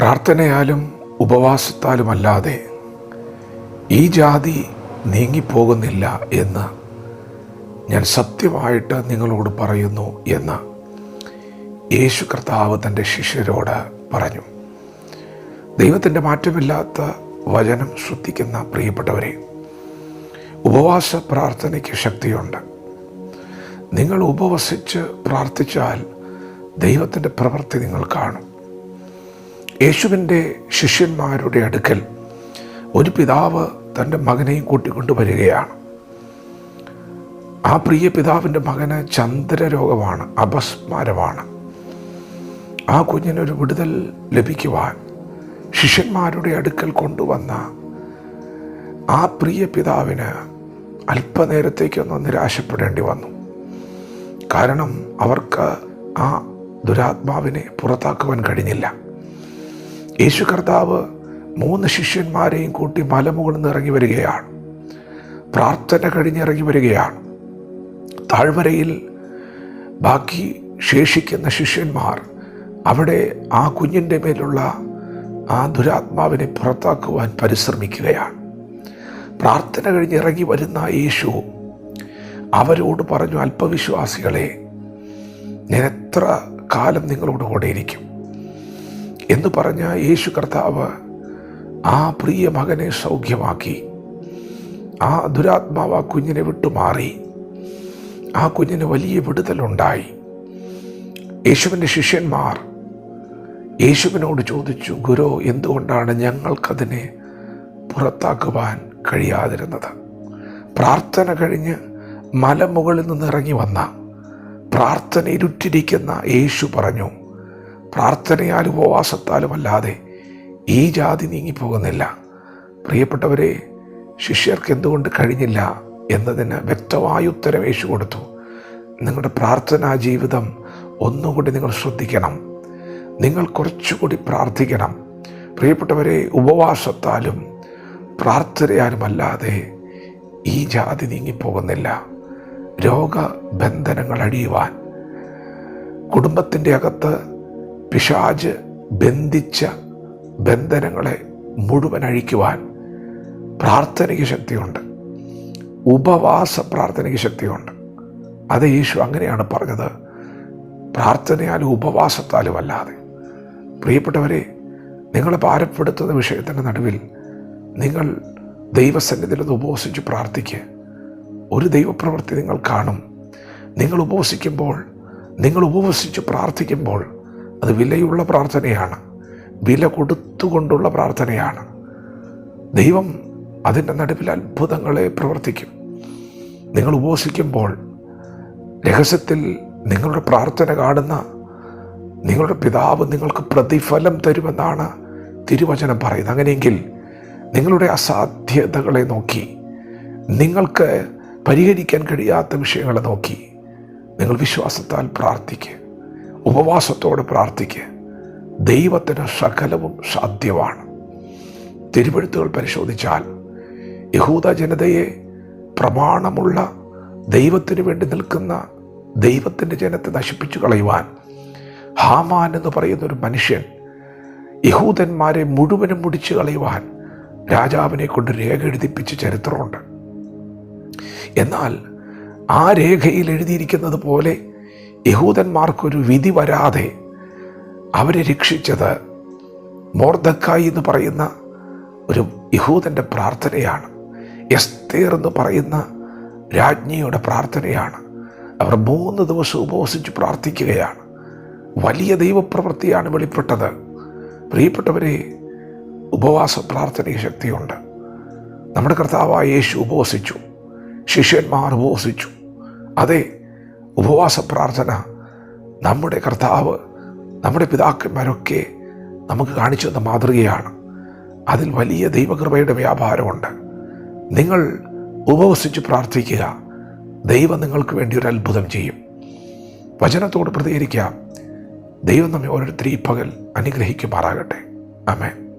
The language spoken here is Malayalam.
പ്രാർത്ഥനയാലും ഉപവാസത്താലുമല്ലാതെ ഈ ജാതി നീങ്ങിപ്പോകുന്നില്ല എന്ന് ഞാൻ സത്യമായിട്ട് നിങ്ങളോട് പറയുന്നു എന്ന് യേശു കർത്താവ് തന്റെ ശിഷ്യരോട് പറഞ്ഞു. ദൈവത്തിന്റെ മാറ്റമില്ലാത്ത വചനം ശ്രദ്ധിക്കുന്ന പ്രിയപ്പെട്ടവരെ ഉപവാസ പ്രാർത്ഥനയ്ക്ക് ശക്തിയുണ്ട്. നിങ്ങൾ ഉപവസിച്ച് പ്രാർത്ഥിച്ചാൽ ദൈവത്തിന്റെ പ്രവൃത്തി നിങ്ങൾ കാണും. യേശുവിന്റെ ശിഷ്യന്മാരുടെ അടുക്കൽ ഒരു പിതാവ് തന്റെ മകനെയും കൂട്ടിക്കൊണ്ട് വരികയാണ്. ആ പ്രിയ പിതാവിന്റെ മകന് ചന്ദ്രരോഗമാണ് അപസ്മാരമാണ്. ആ കുഞ്ഞിനൊരു വിടുതൽ ലഭിക്കുവാൻ ശിഷ്യന്മാരുടെ അടുക്കൽ കൊണ്ടുവന്ന ആ പ്രിയ പിതാവിന് അല്പനേരത്തേക്കൊന്ന് നിരാശപ്പെടേണ്ടി വന്നു. കാരണം അവർക്ക് ആ ദുരാത്മാവിനെ പുറത്താക്കുവാൻ കഴിഞ്ഞില്ല. യേശു കർത്താവ് മൂന്ന് ശിഷ്യന്മാരെയും കൂട്ടി മലമുകളിൽ നിന്ന് ഇറങ്ങി വരികയാണ്. പ്രാർത്ഥന കഴിഞ്ഞിറങ്ങി വരികയാണ്. താഴ്വരയിൽ ബാക്കി ശേഷിക്കുന്ന ശിഷ്യന്മാർ അവിടെ ആ കുഞ്ഞിന്റെ മേലുള്ള ആ ദുരാത്മാവിനെ പുറത്താക്കുവാൻ പരിശ്രമിക്കുകയാണ്. പ്രാർത്ഥന കഴിഞ്ഞ് ഇറങ്ങി വരുന്ന യേശു അവരോട് പറഞ്ഞു അല്പവിശ്വാസികളെ ഞാൻ എത്ര കാലം നിങ്ങളോട് കൂടെ ഇരിക്കും എന്ന് പറഞ്ഞ യേശു കർത്താവ് ആ പ്രിയ മകനെ സൗഖ്യമാക്കി. ആ ദുരാത്മാവ് ആ കുഞ്ഞിനെ വിട്ടുമാറി. ആ കുഞ്ഞിന് വലിയ വിടുതലുണ്ടായി. യേശുവിന്റെ ശിഷ്യന്മാർ യേശുവിനോട് ചോദിച്ചു ഗുരു എന്തുകൊണ്ടാണ് ഞങ്ങൾക്കതിനെ പുറത്താക്കുവാൻ കഴിയാതിരുന്നത്? പ്രാർത്ഥന കഴിഞ്ഞ് മലമുകളിൽ നിന്ന് ഇറങ്ങി വന്ന പ്രാർത്ഥന ഇരുട്ടിരിക്കുന്ന യേശു പറഞ്ഞു പ്രാർത്ഥനയാലും ഉപവാസത്താലും അല്ലാതെ ഈ ജാതി നീങ്ങിപ്പോകുന്നില്ല. പ്രിയപ്പെട്ടവരെ ശിഷ്യർക്ക് എന്തുകൊണ്ട് കഴിഞ്ഞില്ല എന്നതിന് വ്യക്തമായ ഉത്തരം യേശു കൊടുത്തു. നിങ്ങളുടെ പ്രാർത്ഥനാ ജീവിതം ഒന്നുകൂടി നിങ്ങൾ ശ്രദ്ധിക്കണം. നിങ്ങൾ കുറച്ചുകൂടി പ്രാർത്ഥിക്കണം. പ്രിയപ്പെട്ടവരെ ഉപവാസത്താലും പ്രാർത്ഥനയാലും അല്ലാതെ ഈ ജാതി നീങ്ങിപ്പോകുന്നില്ല. രോഗബന്ധനങ്ങൾ അഴിയുവാൻ കുടുംബത്തിന്റെ അകത്ത് പിശാജ് ബന്ധിച്ച ബന്ധനങ്ങളെ മുഴുവൻ അഴിക്കുവാൻ പ്രാർത്ഥനയ്ക്ക് ശക്തിയുണ്ട്. ഉപവാസ പ്രാർത്ഥനയ്ക്ക് ശക്തിയുണ്ട്. അത് യേശു അങ്ങനെയാണ് പറഞ്ഞത്. പ്രാർത്ഥനയാലും ഉപവാസത്താലും അല്ലാതെ. പ്രിയപ്പെട്ടവരെ നിങ്ങളെ ഭാരപ്പെടുത്തുന്ന വിഷയത്തിന്റെ നടുവിൽ നിങ്ങൾ ദൈവസന്നിധിയിൽ ഉപവസിച്ച് പ്രാർത്ഥിക്കുക ഒരു ദൈവപ്രവൃത്തി നിങ്ങൾ കാണും. നിങ്ങൾ ഉപവസിക്കുമ്പോൾ നിങ്ങൾ ഉപവസിച്ച് പ്രാർത്ഥിക്കുമ്പോൾ അത് വിലയുള്ള പ്രാർത്ഥനയാണ്. വില കൊടുത്തുകൊണ്ടുള്ള പ്രാർത്ഥനയാണ്. ദൈവം അതിന്റെ നടുവിൽ അത്ഭുതങ്ങളെ പ്രവർത്തിക്കും. നിങ്ങൾ ഉപവസിക്കുമ്പോൾ രഹസ്യത്തിൽ നിങ്ങളുടെ പ്രാർത്ഥന കാണുന്ന നിങ്ങളുടെ പിതാവ് നിങ്ങൾക്ക് പ്രതിഫലം തരുമെന്നാണ് തിരുവചനം പറയുന്നത്. അങ്ങനെയെങ്കിൽ നിങ്ങളുടെ അസാധ്യതകളെ നോക്കി നിങ്ങൾക്ക് പരിഹരിക്കാൻ കഴിയാത്ത വിഷയങ്ങളെ നോക്കി നിങ്ങൾ വിശ്വാസത്താൽ പ്രാർത്ഥിക്കുക. ഉപവാസത്തോടെ പ്രാർത്ഥിക്കുക. ദൈവത്തിന് സകലവും സാധ്യമാണ്. തിരുവഴുത്തുകൾ പരിശോധിച്ചാൽ യഹൂദ ജനതയെ പ്രമാണമുള്ള ദൈവത്തിന് വേണ്ടി നിൽക്കുന്ന ദൈവത്തിന്റെ ജനത്തെ നശിപ്പിച്ചു കളയുവാൻ ഹാമാൻ എന്ന് പറയുന്ന ഒരു മനുഷ്യൻ യഹൂദന്മാരെ മുഴുവനും മുടിച്ചു കളയുവാൻ രാജാവിനെ കൊണ്ട് രേഖ എഴുതിപ്പിച്ച ചരിത്രമുണ്ട്. എന്നാൽ ആ രേഖയിൽ എഴുതിയിരിക്കുന്നത് പോലെ യഹൂദന്മാർക്കൊരു വിധി വരാതെ അവരെ രക്ഷിച്ചത് മോർദക്കായി എന്ന് പറയുന്ന ഒരു യഹൂദന്റെ പ്രാർത്ഥനയാണ്. എസ്തേർ എന്ന് പറയുന്ന രാജ്ഞിയുടെ പ്രാർത്ഥനയാണ്. അവർ മൂന്ന് ദിവസം ഉപവസിച്ച് പ്രാർത്ഥിക്കുകയാണ്. വലിയ ദൈവപ്രവൃത്തിയാണ് വെളിപ്പെട്ടത്. പ്രിയപ്പെട്ടവരെ ഉപവാസ പ്രാർത്ഥനയ്ക്ക് ശക്തിയുണ്ട്. നമ്മുടെ കർത്താവായ യേശു ഉപവസിച്ചു. ശിഷ്യന്മാർ ഉപവസിച്ചു. അതെ ഉപവാസ പ്രാർത്ഥന. നമ്മുടെ കർത്താവ് നമ്മുടെ പിതാക്കന്മാരൊക്കെ നമുക്ക് കാണിച്ചു തന്ന മാതൃകയാണ്. അതിൽ വലിയ ദൈവകൃപയുടെ വ്യാപാരമുണ്ട്. നിങ്ങൾ ഉപവസിച്ച് പ്രാർത്ഥിക്കുക. ദൈവം നിങ്ങൾക്ക് വേണ്ടി ഒരു അത്ഭുതം ചെയ്യും. വചനത്തോട് പ്രതികരിക്കാം. ദൈവം നമ്മെ ഓരോരുത്തരും ഈ പകൽ അനുഗ്രഹിക്കുമാറാകട്ടെ. അമേ